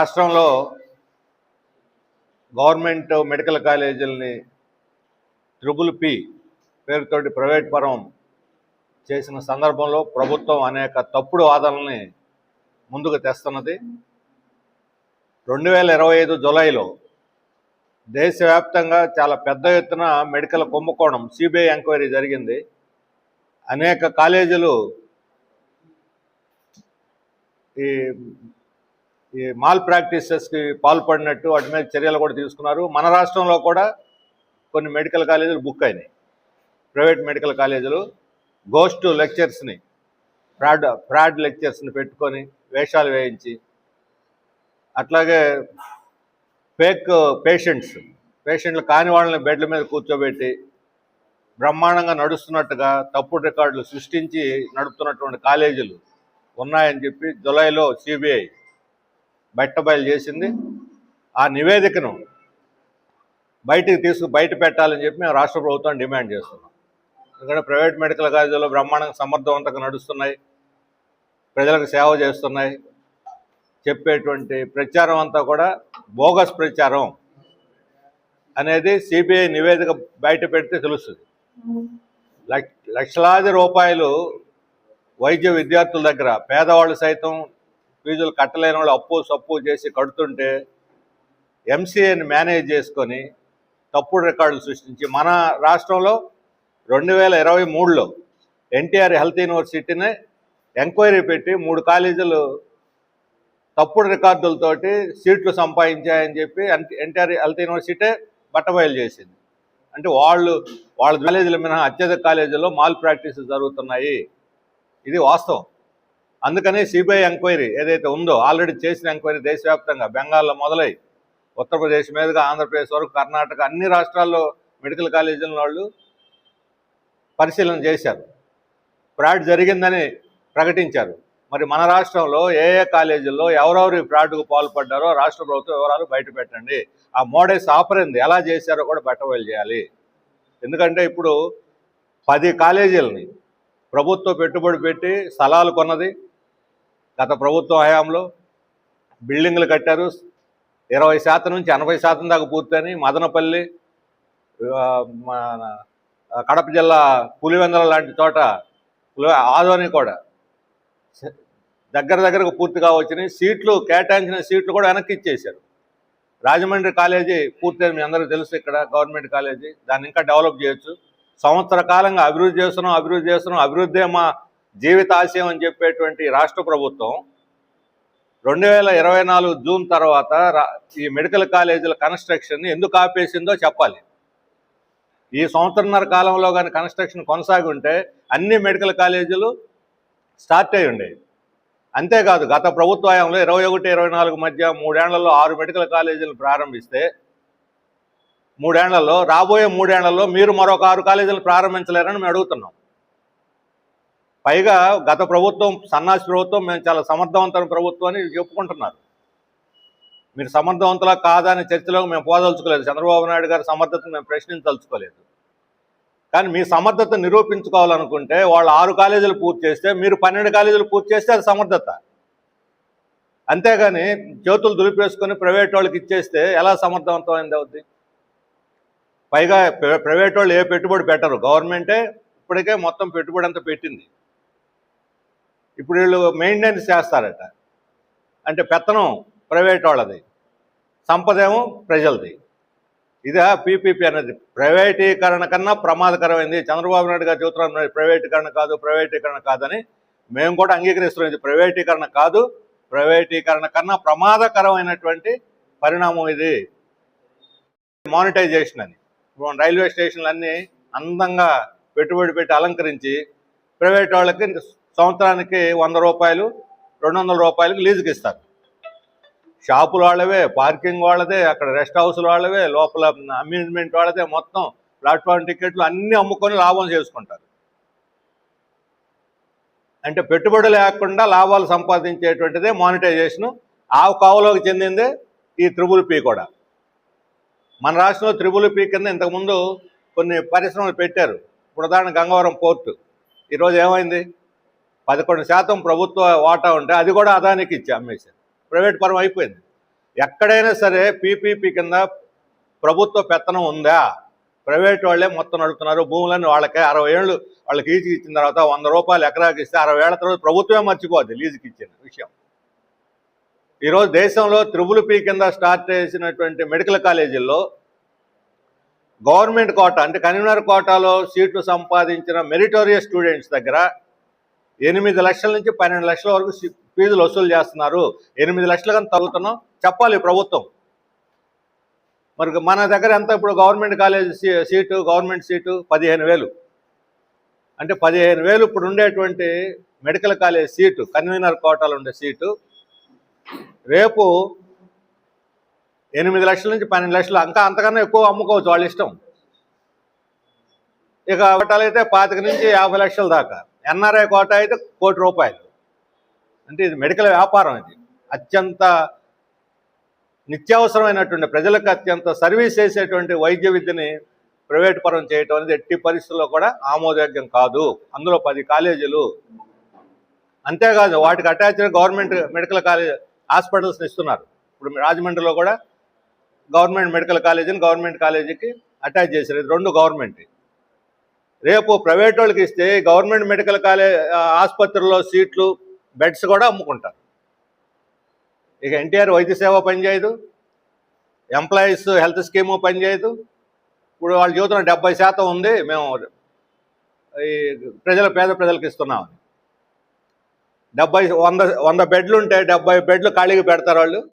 రాష్ట్రంలో government medical కాలేజీలని triple P పేరుతోటి ప్రైవేట్ పరం చేసిన సందర్భంలో ప్రభుత్వం అనేక తప్పుడు వాదనల్ని ముందుకు తెస్తున్నది. రెండు వేల ఇరవై ఐదు జులైలో దేశవ్యాప్తంగా చాలా పెద్ద ఎత్తున మెడికల్ కుంభకోణం సిబిఐ ఎంక్వైరీ జరిగింది. అనేక కాలేజీలు ఈ ఈ మాల్ ప్రాక్టీసెస్కి పాల్పడినట్టు వాటి మీద చర్యలు కూడా తీసుకున్నారు. మన రాష్ట్రంలో కూడా కొన్ని మెడికల్ కాలేజీలు బుక్ అయినాయి. ప్రైవేట్ మెడికల్ కాలేజీలు గోస్ట్ లెక్చర్స్ని ఫ్రాడ్ ఫ్రాడ్ లెక్చర్స్ని పెట్టుకొని వేషాలు వేయించి అట్లాగే ఫేక్ పేషెంట్స్ పేషెంట్లు కాని వాళ్ళని బెడ్ల మీద కూర్చోబెట్టి బ్రహ్మాండంగా నడుస్తున్నట్టుగా తప్పుడు రికార్డులు సృష్టించి నడుపుతున్నటువంటి కాలేజీలు ఉన్నాయని చెప్పి జులైలో సిబిఐ బయటబయలు చేసింది. ఆ నివేదికను బయటికి తీసుకు బయట పెట్టాలని చెప్పి మేము రాష్ట్ర ప్రభుత్వం డిమాండ్ చేస్తున్నాం. ఎందుకంటే ప్రైవేట్ మెడికల్ కాలేజీలో బ్రహ్మాండంగా సమర్థవంతంగా నడుస్తున్నాయి. ప్రజలకు సేవ చేస్తున్నాయి. చెప్పేటువంటి ప్రచారం అంతా కూడా బోగస్ ప్రచారం అనేది సిబిఐ నివేదిక బయట పెడితే తెలుస్తుంది. లక్షలాది రూపాయలు వైద్య విద్యార్థుల దగ్గర పేదవాళ్ళు సైతం ఫీజులు కట్టలేని వాళ్ళు అప్పు సప్పు చేసి కడుతుంటే ఎంసీఏని మేనేజ్ చేసుకొని తప్పుడు రికార్డులు సృష్టించి మన రాష్ట్రంలో రెండు వేల ఇరవై మూడులో ఎన్టీఆర్ హెల్త్ యూనివర్సిటీని ఎంక్వైరీ పెట్టి మూడు కాలేజీలు తప్పుడు రికార్డులతోటి సీట్లు సంపాదించాయని చెప్పి ఎన్టీఆర్ హెల్త్ యూనివర్సిటీ బట్టబయలు చేసింది. అంటే వాళ్ళు వాళ్ళ కాలేజీల మినహా అత్యధిక కాలేజీల్లో మాల్ ప్రాక్టీస్ జరుగుతున్నాయి. ఇది వాస్తవం. అందుకని సిబిఐ ఎంక్వైరీ ఏదైతే ఉందో ఆల్రెడీ చేసిన ఎంక్వైరీ దేశవ్యాప్తంగా బెంగాల్లో మొదలై ఉత్తరప్రదేశ్ మీదుగా ఆంధ్రప్రదేశ్ వరకు కర్ణాటక అన్ని రాష్ట్రాల్లో మెడికల్ కాలేజీల వాళ్ళు పరిశీలన చేశారు. ఫ్రాడ్ జరిగిందని ప్రకటించారు. మరి మన రాష్ట్రంలో ఏ ఏ కాలేజీల్లో ఎవరెవరు ఈ ఫ్రాడ్కు పాల్పడ్డారో రాష్ట్ర ప్రభుత్వం వివరాలు బయట పెట్టండి. ఆ మోడల్స్ ఆపరింది ఎలా చేశారో కూడా బట్టబయలు చేయాలి. ఎందుకంటే ఇప్పుడు పది కాలేజీలని ప్రభుత్వం పెట్టుబడి పెట్టి స్థలాలు కొన్నది గత ప్రభుత్వ హయాంలో బిల్డింగ్లు కట్టారు. ఇరవై శాతం నుంచి ఎనభై శాతం దాకా పూర్తని మదనపల్లి మన కడప జిల్లా పులివెందల లాంటి చోట ఆదోని కూడా దగ్గర దగ్గరకు పూర్తిగా వచ్చినాయి. సీట్లు కేటాయించిన సీట్లు కూడా వెనక్కి ఇచ్చేశారు. రాజమండ్రి కాలేజీ పూర్తయింది. మీ అందరికీ తెలుసు ఇక్కడ గవర్నమెంట్ కాలేజీ. దాన్ని ఇంకా డెవలప్ చేయొచ్చు. సంవత్సర కాలంగా అభివృద్ధి చేస్తున్నాం అభివృద్ధి చేస్తున్నాం. అభివృద్ధి మా జీవితాశయం అని చెప్పేటువంటి రాష్ట్ర ప్రభుత్వం రెండు వేల ఇరవై నాలుగు జూన్ తర్వాత ఈ మెడికల్ కాలేజీల కన్స్ట్రక్షన్ ఎందుకు ఆపేసిందో చెప్పాలి. ఈ సంవత్సరంన్నర కాలంలో కానీ కన్స్ట్రక్షన్ కొనసాగి ఉంటే అన్ని మెడికల్ కాలేజీలు స్టార్ట్ అయి ఉండేవి. అంతేకాదు గత ప్రభుత్వ హయాంలో ఇరవై ఒకటి ఇరవై నాలుగు మధ్య మూడేళ్ళలో ఆరు మెడికల్ కాలేజీలు ప్రారంభిస్తే మూడేళ్ళలో రాబోయే మూడేళ్ళలో మీరు మరొక ఆరు కాలేజీలు ప్రారంభించలేరని మేము అడుగుతున్నాం. పైగా గత ప్రభుత్వం సన్నాసి ప్రభుత్వం మేము చాలా సమర్థవంతమైన ప్రభుత్వం అని చెప్పుకుంటున్నారు. మీరు సమర్థవంతులా కాదా అనే చర్చలో మేము పోదలుచుకోలేదు. చంద్రబాబు నాయుడు గారి సమర్థతను మేము ప్రశ్నించదలుచుకోలేదు. కానీ మీ సమర్థత నిరూపించుకోవాలనుకుంటే వాళ్ళు ఆరు కాలేజీలు పూర్తి చేస్తే మీరు పన్నెండు కాలేజీలు పూర్తి చేస్తే అది సమర్థత. అంతేగాని చేతులు దులిపేసుకొని ప్రైవేట్ వాళ్ళకి ఇచ్చేస్తే ఎలా సమర్థవంతమైంది అవుద్ది? పైగా ప్ర- ప్రైవేట్ వాళ్ళు ఏ పెట్టుబడి పెట్టరు. గవర్నమెంటే ఇప్పటికే మొత్తం పెట్టుబడి అంతా పెట్టింది. ఇప్పుడు వీళ్ళు మెయింటెనెన్స్ చేస్తారట. అంటే పెత్తనం ప్రైవేట్ వాళ్ళది. సంపదేమో ప్రజలది. ఇదే పీపీపీ అనేది. ప్రైవేటీకరణ కన్నా ప్రమాదకరమైంది. చంద్రబాబు నాయుడు గారు చెబుతున్నారు ప్రైవేటీకరణ కాదు ప్రైవేటీకరణ కాదని. మేము కూడా అంగీకరిస్తున్నాం ఇది ప్రైవేటీకరణ కాదు. ప్రైవేటీకరణ కన్నా ప్రమాదకరమైనటువంటి పరిణామం ఇది. మానిటైజేషన్ అని. ఇప్పుడు రైల్వే స్టేషన్లన్నీ అందంగా పెట్టుబడి పెట్టి అలంకరించి ప్రైవేట్ వాళ్ళకి సంవత్సరానికి వంద రూపాయలు రెండు వందల రూపాయలకు లీజుకి ఇస్తారు. షాపులు వాళ్ళవే పార్కింగ్ వాళ్ళదే అక్కడ రెస్ట్ హౌస్ల వాళ్ళవే లోపల అమ్యూజ్మెంట్ వాళ్ళదే మొత్తం ప్లాట్ఫామ్ టికెట్లు అన్నీ అమ్ముకొని లాభం చేసుకుంటారు. అంటే పెట్టుబడి లేకుండా లాభాలు సంపాదించేటువంటిదే మానిటైజేషన్. ఆ కావులోకి చెందిందే ఈ త్రిబుల్ పీ కూడా. మన రాష్ట్రంలో త్రిబుల్ పీ కింద ఇంతకుముందు కొన్ని పరిశ్రమలు పెట్టారు. ఇప్పుడు ఉదాహరణ గంగవరం పోర్టు. ఈరోజు ఏమైంది? పదకొండు శాతం ప్రభుత్వ వాటా ఉంటే అది కూడా అదానికి ఇచ్చి అమ్మేశారు. ప్రైవేట్ పరం అయిపోయింది. ఎక్కడైనా సరే పీపీపీ కింద ప్రభుత్వ పెత్తనం ఉందా? ప్రైవేట్ వాళ్ళే మొత్తం నడుపుతున్నారు. భూములన్నీ వాళ్ళకే అరవై ఏళ్ళు వాళ్ళకి లీజుకి ఇచ్చిన తర్వాత వంద రూపాయలు ఎకరాకి ఇస్తే అరవై ఏళ్ళ తర్వాత ప్రభుత్వమే మర్చిపోద్ది లీజుకి ఇచ్చిన విషయం. ఈరోజు దేశంలో త్రిబుల్ పీ కింద స్టార్ట్ చేసినటువంటి మెడికల్ కాలేజీల్లో గవర్నమెంట్ కోటా అంటే కన్వీనర్ కోటాలో సీట్లు సంపాదించిన మెరిటోరియస్ స్టూడెంట్స్ దగ్గర ఎనిమిది లక్షల నుంచి పన్నెండు లక్షల వరకు ఫీజులు వసూలు చేస్తున్నారు. ఎనిమిది లక్షలు కానీ తగ్గుతున్నాం. చెప్పాలి ప్రభుత్వం. మరి మన దగ్గర ఎంత? ఇప్పుడు government college seat government seat పదిహేను వేలు. అంటే పదిహేను వేలు ఇప్పుడు ఉండేటువంటి మెడికల్ కాలేజ్ సీటు కన్వీనర్ కోటాలో ఉండే సీటు రేపు ఎనిమిది లక్షల నుంచి పన్నెండు లక్షలు. ఇంకా అంతకన్నా ఎక్కువ అమ్ముకోవచ్చు వాళ్ళ ఇష్టం. ఇక అవటాలైతే పాతిక నుంచి యాభై లక్షల దాకా. ఎన్ఆర్ఐ కోట అయితే కోటి రూపాయలు. అంటే ఇది మెడికల్ వ్యాపారం ఇది. అత్యంత నిత్యావసరమైనటువంటి ప్రజలకు అత్యంత సర్వీస్ చేసేటువంటి వైద్య విద్యని ప్రైవేట్ పరం చేయటం అనేది ఎట్టి పరిస్థితుల్లో కూడా ఆమోదయోగ్యం కాదు. అందులో పది కాలేజీలు. అంతేకాదు వాటికి అటాచ్డ్ గవర్నమెంట్ మెడికల్ కాలేజ్ హాస్పిటల్స్ని ఇస్తున్నారు. ఇప్పుడు రాజమండ్రిలో కూడా గవర్నమెంట్ మెడికల్ కాలేజీని గవర్నమెంట్ కాలేజీకి అటాచ్ చేశారు. ఇది రెండు గవర్నమెంట్. రేపు ప్రైవేట్ వాళ్ళకి ఇస్తే గవర్నమెంట్ మెడికల్ కాలేజ్ ఆసుపత్రిలో సీట్లు బెడ్స్ కూడా అమ్ముకుంటారు. ఇక ఎన్టీఆర్ వైద్య సేవ పనిచేయదు ఎంప్లాయీస్ హెల్త్ స్కీము పనిచేయదు. ఇప్పుడు వాళ్ళు జీవితంలో డెబ్బై శాతం ఉంది మేము ఈ ప్రజల పేద ప్రజలకు ఇస్తున్నామని. డెబ్బై వంద వంద బెడ్లు ఉంటే డెబ్బై బెడ్లు ఖాళీగా పెడతారు వాళ్ళు.